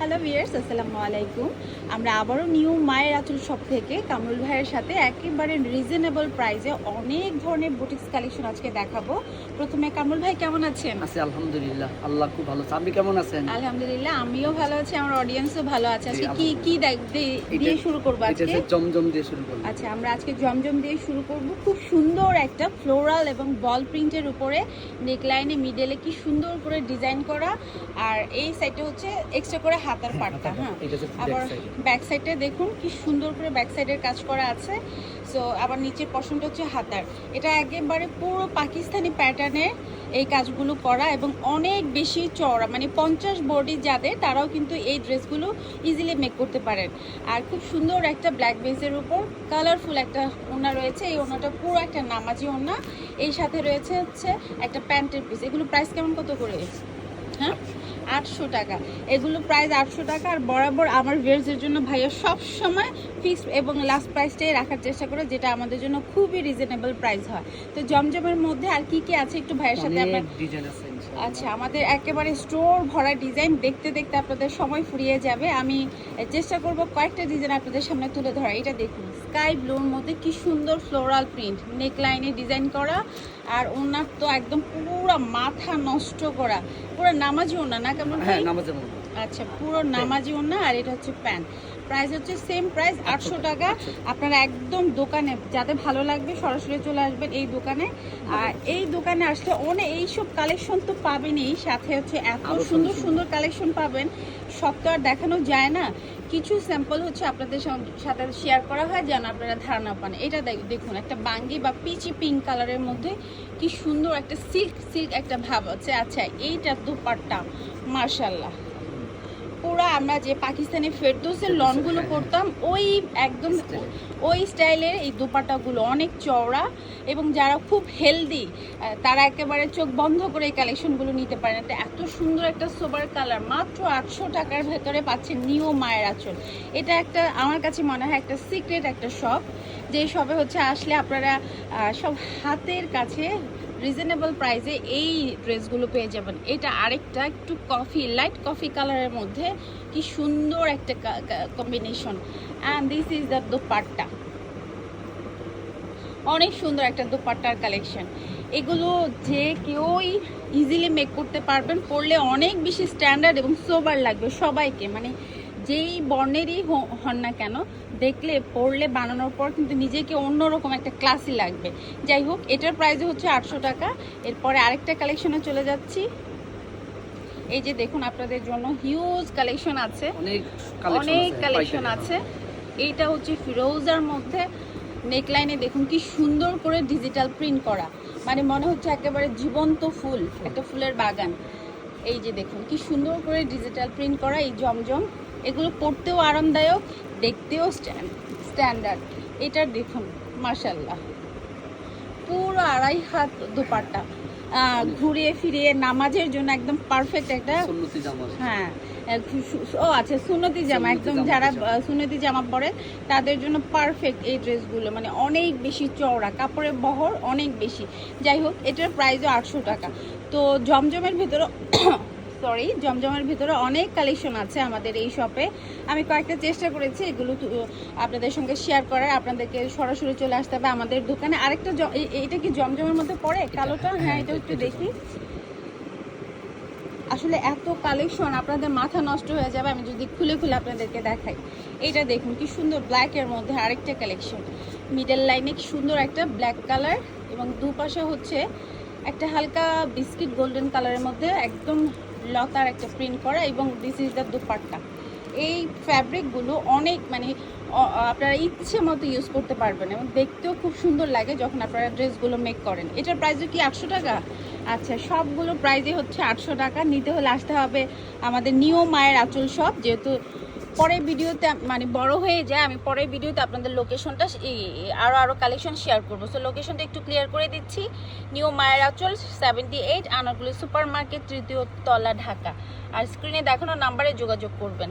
Hello viewers আসসালামু আলাইকুম। আমরা আবারও নিউ মায়ের আঁচল শপ থেকে কামরুল ভাইয়ের সাথে একেবারে রিজনেবল প্রাইসে অনেক ধরনের বুটিক্স কালেকশন আজকে দেখাবো। প্রথমে কামরুল ভাই কেমন আছেন? আছি আলহামদুলিল্লাহ আল্লাহ খুব ভালো আছে। আপনি কেমন আছেন? আলহামদুলিল্লাহ আমিও ভালো আছি আমার অডিয়েন্সও ভালো আছে। আজকে কি কি দিয়ে- এটা- শুরু করব এটা আজকে? হচ্ছে জমজম দিয়ে শুরু করব। আচ্ছা আমরা আজকে জমজম দিয়ে শুরু করব। খুব সুন্দর একটা ফ্লোরাল এবং বল প্রিন্টের উপরে নেকলাইনে মিডলে কি সুন্দর করে ডিজাইন করা। আর এই সাইডে হচ্ছে এক্সট্রা করে হাতার পাটটা হ্যাঁ। আবার ব্যাক সাইডে দেখুন কি সুন্দর করে ব্যাক সাইডের কাজ করা আছে। সো আবার নিচের পশনটা হচ্ছে হাতার। এটা একেবারে পুরো পাকিস্তানি প্যাটার্নের এই কাজগুলো করা এবং অনেক বেশি চওড়া মানে পঞ্চাশ বডি যাদের তারাও কিন্তু এই ড্রেসগুলো ইজিলি মেক করতে পারেন। আর খুব সুন্দর একটা ব্ল্যাক বেসের উপর কালারফুল একটা ওনা রয়েছে। এই ওনাটা পুরো একটা নামাজি ওনা এই সাথে রয়েছে হচ্ছে একটা প্যান্টের পিস এগুলো প্রাইস কেমন কত করে? হ্যাঁ? আটশো টাকা এগুলো প্রাইস আটশো টাকা আর বরাবর আমার ভিয়ার্সের জন্য ভাইয়া সব সময় ফিক্সড এবং লাস্ট প্রাইসটাই রাখার চেষ্টা করে যেটা আমাদের জন্য খুবই রিজনেবল প্রাইস হয় তো জমজমের মধ্যে আর কি কি আছে একটু ভাইয়ের সাথে আমার ডিজাইন আছে। আচ্ছা আমাদের একেবারে স্টোর ভরা ডিজাইন দেখতে দেখতে আপনাদের সময় ফুরিয়ে যাবে। আমি চেষ্টা করব কয়েকটা ডিজাইন আপনাদের সামনে তুলে ধরা এটা দেখুন স্কাই ব্লুর মধ্যে কি সুন্দর ফ্লোরাল প্রিন্ট নেক লাইনে ডিজাইন করা আর ওনার তো একদম পুরো মাথা নষ্ট করা। পুরো নামাজি ওনা না কেমন হ্যাঁ আচ্ছা পুরো নামাজি ওনা আর এটা হচ্ছে প্যান্ট। প্রাইস হচ্ছে সেম প্রাইস আটশো টাকা। আপনারা একদম দোকানে যাতে ভালো লাগবে সরাসরি চলে আসবেন এই দোকানে। আর এই দোকানে আসলে অনেক এইসব কালেকশন তো পাবেনই। সাথে হচ্ছে এত সুন্দর সুন্দর কালেকশন পাবেন। সব তো আর দেখানো যায় না। কিছু স্যাম্পল হচ্ছে আপনাদের সাথে শেয়ার করা হয় যেন আপনারা ধারণা পান। এটা দেখ- দেখুন একটা বাঙ্গি বা পিচি পিঙ্ক কালারের মধ্যে কি সুন্দর একটা সিল্ক সিল্ক একটা ভাব আছে। আচ্ছা এইটা দুপাট্টা মার্শাল্লাহ পুরো আমরা যে পাকিস্তানি ফেরদৌসের লনগুলো করতাম, ওই একদম ওই স্টাইলের এই দুপাট্টাগুলো অনেক চওড়া এবং যারা খুব হেলদি তারা একেবারে চোখ বন্ধ করে এই কালেকশনগুলো নিতে পারেন এটা এত সুন্দর একটা সোবার কালার মাত্র আটশো টাকার ভেতরে পাচ্ছেন নিউ মায়ের আচল। এটা একটা, আমার কাছে মনে হয় একটা সিক্রেট একটা শপ যে শপে হচ্ছে আসলে আপনারা সব হাতের কাছে রিজনেবল প্রাইসে এই ড্রেসগুলো পেয়ে যাবেন। এটা আরেকটা একটু কফি লাইট কফি কালারের মধ্যে কি সুন্দর একটা combination and this is the dupatta অনেক সুন্দর একটা দোপাট্টার কালেকশন এগুলো যে কেউই ইজিলি মেক করতে পারবেন, পরলে অনেক বেশি স্ট্যান্ডার্ড এবং সোবার লাগবে সবাইকে। মানে যেই বর্ণেরই হন না কেন দেখলে পড়লে বানানোর পর কিন্তু নিজেকে অন্যরকম একটা ক্লাসই লাগবে। যাই হোক এটার প্রাইস হচ্ছে আটশো টাকা। এরপরে আরেকটা কালেকশনে চলে যাচ্ছি। এই যে দেখুন আপনাদের জন্য হিউজ কালেকশন আছে। অনেক কালেকশন আছে এইটা হচ্ছে ফিরোজার মধ্যে নেকলাইনে দেখুন কি সুন্দর করে ডিজিটাল প্রিন্ট করা। মানে মনে হচ্ছে একেবারে জীবন্ত ফুল একটা ফুলের বাগান। এই যে দেখুন কি সুন্দর করে ডিজিটাল প্রিন্ট করা এই জমজম। এগুলো পড়তেও আরামদায়ক দেখতেও স্ট্যান্ডার্ড এটা দেখুন মার্শাল্লাহ পুরো আড়াই হাত দুপাট্টা। ঘুরিয়ে ফিরিয়ে নামাজের জন্য একদম পারফেক্ট একটা হ্যাঁ, ও আচ্ছা সুন্নতি জামা। একদম যারা সুন্নতি জামা পরে তাদের জন্য পারফেক্ট এই ড্রেসগুলো মানে অনেক বেশি চওড়া কাপড়ের বহর অনেক বেশি। যাই হোক এটার প্রাইসও আটশো টাকা। তো জমজমের ভিতরে সরি জমজমের ভিতরে অনেক কালেকশন আছে আমাদের এই শপে আমি কয়েকটা চেষ্টা করেছি এগুলো আপনাদের সঙ্গে শেয়ার করার। আপনাদেরকে সরাসরি চলে আসতে হবে আমাদের দোকানে। আরেকটা এটা কি জমজমের মধ্যে পড়ে? কালোটা? হ্যাঁ এটা একটু দেখি। আসলে এত কালেকশন আপনাদের মাথা নষ্ট হয়ে যাবে। আমি যদি খুলে খুলে আপনাদেরকে দেখাই। এটা দেখুন কি সুন্দর ব্ল্যাকের মধ্যে আরেকটা কালেকশন মিডল লাইনে কি সুন্দর একটা ব্ল্যাক কালার এবং দুপাশে হচ্ছে একটা হালকা বিস্কিট গোল্ডেন কালারের মধ্যে একদম লতার একটা প্রিন্ট করা এবং দিস ইজ দ্য দুপাট্টা। এই ফ্যাব্রিকগুলো অনেক মানে আপনারা ইচ্ছে মতো ইউজ করতে পারবেন এবং দেখতেও খুব সুন্দর লাগে যখন আপনারা ড্রেসগুলো মেক করেন। এটার প্রাইস কি আটশো টাকা? আচ্ছা সবগুলো প্রাইজে হচ্ছে আটশো টাকা। নিতে হলে আসতে হবে আমাদের নিউ মায়ের আঁচল সব যেহেতু পরের ভিডিওতে মানে বড় হয়ে যায়, আমি পরের ভিডিওতে আপনাদের লোকেশনটা আরও আরও কালেকশন শেয়ার করব। সো লোকেশনটা একটু ক্লিয়ার করে দিচ্ছি। নিউ মায়ের আঁচল সেভেন্টি এইট আনারগুলি সুপার মার্কেট তৃতীয় তলা, ঢাকা। আর স্ক্রিনে দেখানো নাম্বারে যোগাযোগ করবেন।